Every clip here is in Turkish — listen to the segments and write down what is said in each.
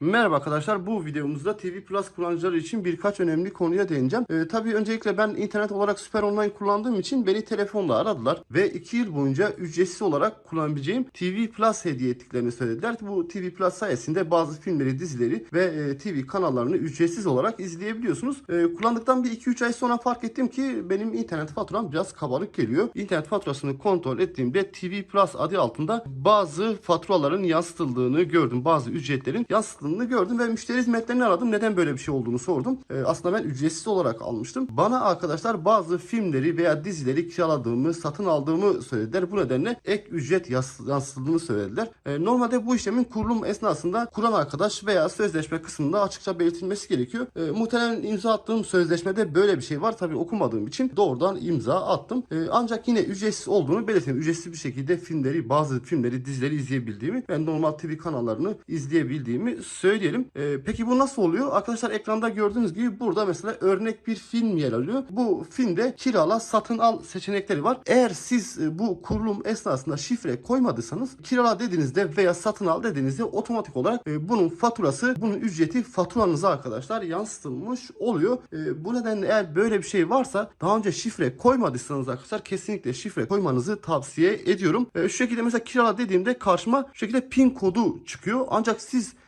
Merhaba arkadaşlar bu videomuzda TV Plus kullanıcıları için birkaç önemli konuya değineceğim. Ee, tabii öncelikle ben internet olarak Süper Online kullandığım için beni telefonla aradılar ve 2 yıl boyunca ücretsiz olarak kullanabileceğim TV Plus hediye ettiklerini söylediler. Bu TV Plus sayesinde bazı filmleri, dizileri ve e, TV kanallarını ücretsiz olarak izleyebiliyorsunuz. Ee, kullandıktan bir 2-3 ay sonra fark ettim ki benim internet faturam biraz kabarık geliyor. İnternet faturasını kontrol ettiğimde TV Plus adı altında bazı faturaların yansıtıldığını gördüm. Bazı ücretlerin yansıtıldığını gördüm ve müşteri hizmetlerini aradım. Neden böyle bir şey olduğunu sordum. Ee, aslında ben ücretsiz olarak almıştım. Bana arkadaşlar bazı filmleri veya dizileri kiraladığımı, satın aldığımı söylediler. Bu nedenle ek ücret yansıtıldığını söylediler. Ee, normalde bu işlemin kurulum esnasında kuran arkadaş veya sözleşme kısmında açıkça belirtilmesi gerekiyor. Ee, muhtemelen imza attığım sözleşmede böyle bir şey var. Tabii okumadığım için doğrudan imza attım. Ee, ancak yine ücretsiz olduğunu belirteyim. Ücretsiz bir şekilde filmleri, bazı filmleri, dizileri izleyebildiğimi ve normal TV kanallarını izleyebildiğimi söyleyelim. Ee, peki bu nasıl oluyor? Arkadaşlar ekranda gördüğünüz gibi burada mesela örnek bir film yer alıyor. Bu filmde kirala, satın al seçenekleri var. Eğer siz e, bu kurulum esnasında şifre koymadıysanız kirala dediğinizde veya satın al dediğinizde otomatik olarak e, bunun faturası, bunun ücreti faturanıza arkadaşlar yansıtılmış oluyor. E, bu nedenle eğer böyle bir şey varsa daha önce şifre koymadıysanız arkadaşlar kesinlikle şifre koymanızı tavsiye ediyorum. E, şu şekilde mesela kirala dediğimde karşıma şu şekilde pin kodu çıkıyor. Ancak siz e,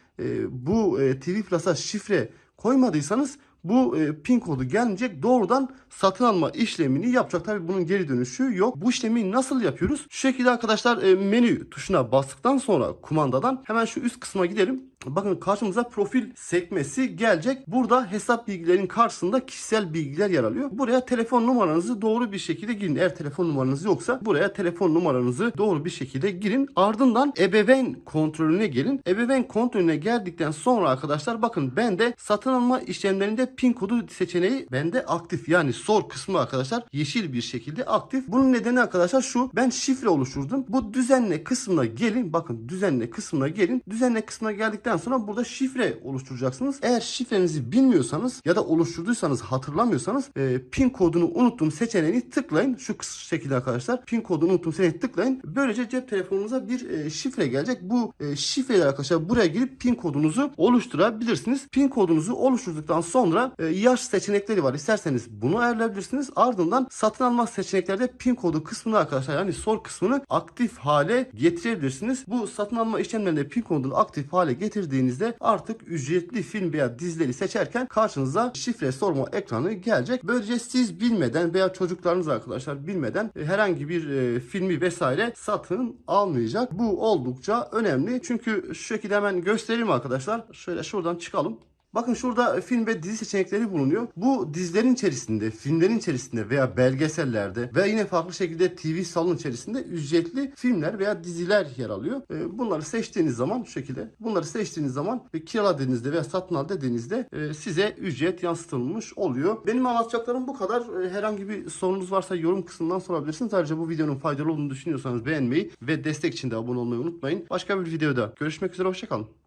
bu e, TV Plus'a şifre koymadıysanız bu e, pin kodu gelmeyecek. Doğrudan satın alma işlemini yapacak. Tabii bunun geri dönüşü yok. Bu işlemi nasıl yapıyoruz? Şu şekilde arkadaşlar e, menü tuşuna bastıktan sonra kumandadan hemen şu üst kısma gidelim. Bakın karşımıza profil sekmesi gelecek. Burada hesap bilgilerin karşısında kişisel bilgiler yer alıyor. Buraya telefon numaranızı doğru bir şekilde girin. Eğer telefon numaranız yoksa buraya telefon numaranızı doğru bir şekilde girin. Ardından ebeveyn kontrolüne gelin. Ebeveyn kontrolüne geldikten sonra arkadaşlar bakın bende satın alma işlemlerinde pin kodu seçeneği bende aktif. Yani sor kısmı arkadaşlar yeşil bir şekilde aktif. Bunun nedeni arkadaşlar şu. Ben şifre oluşturdum. Bu düzenle kısmına gelin. Bakın düzenle kısmına gelin. Düzenle kısmına geldikten sonra burada şifre oluşturacaksınız. Eğer şifrenizi bilmiyorsanız ya da oluşturduysanız hatırlamıyorsanız e, pin kodunu unuttum seçeneğini tıklayın. Şu şekilde arkadaşlar pin kodunu unuttum seçeneğini tıklayın. Böylece cep telefonunuza bir e, şifre gelecek. Bu e, şifreyle arkadaşlar buraya girip pin kodunuzu oluşturabilirsiniz. Pin kodunuzu oluşturduktan sonra e, yaş seçenekleri var. İsterseniz bunu ayarlayabilirsiniz. Ardından satın alma seçeneklerde pin kodu kısmını arkadaşlar yani sor kısmını aktif hale getirebilirsiniz. Bu satın alma işlemlerinde pin kodunu aktif hale getirdiğinizde artık ücretli film veya dizileri seçerken karşınıza şifre sorma ekranı gelecek. Böylece siz bilmeden veya çocuklarınız arkadaşlar bilmeden e, herhangi bir e, filmi vesaire satın almayacak. Bu oldukça önemli. Çünkü şu şekilde hemen göstereyim arkadaşlar. Şöyle şuradan çıkalım. Bakın şurada film ve dizi seçenekleri bulunuyor. Bu dizilerin içerisinde, filmlerin içerisinde veya belgesellerde veya yine farklı şekilde TV salon içerisinde ücretli filmler veya diziler yer alıyor. Ee, Bunları seçtiğiniz zaman şu şekilde bunları seçtiğiniz zaman ve kirala dediğinizde veya satın al dediğinizde e, size ücret yansıtılmış oluyor. Benim anlatacaklarım bu kadar. E, Herhangi bir sorunuz varsa yorum kısmından sorabilirsiniz. Ayrıca bu videonun faydalı olduğunu düşünüyorsanız beğenmeyi ve destek için de abone olmayı unutmayın. Başka bir videoda görüşmek üzere. Hoşçakalın.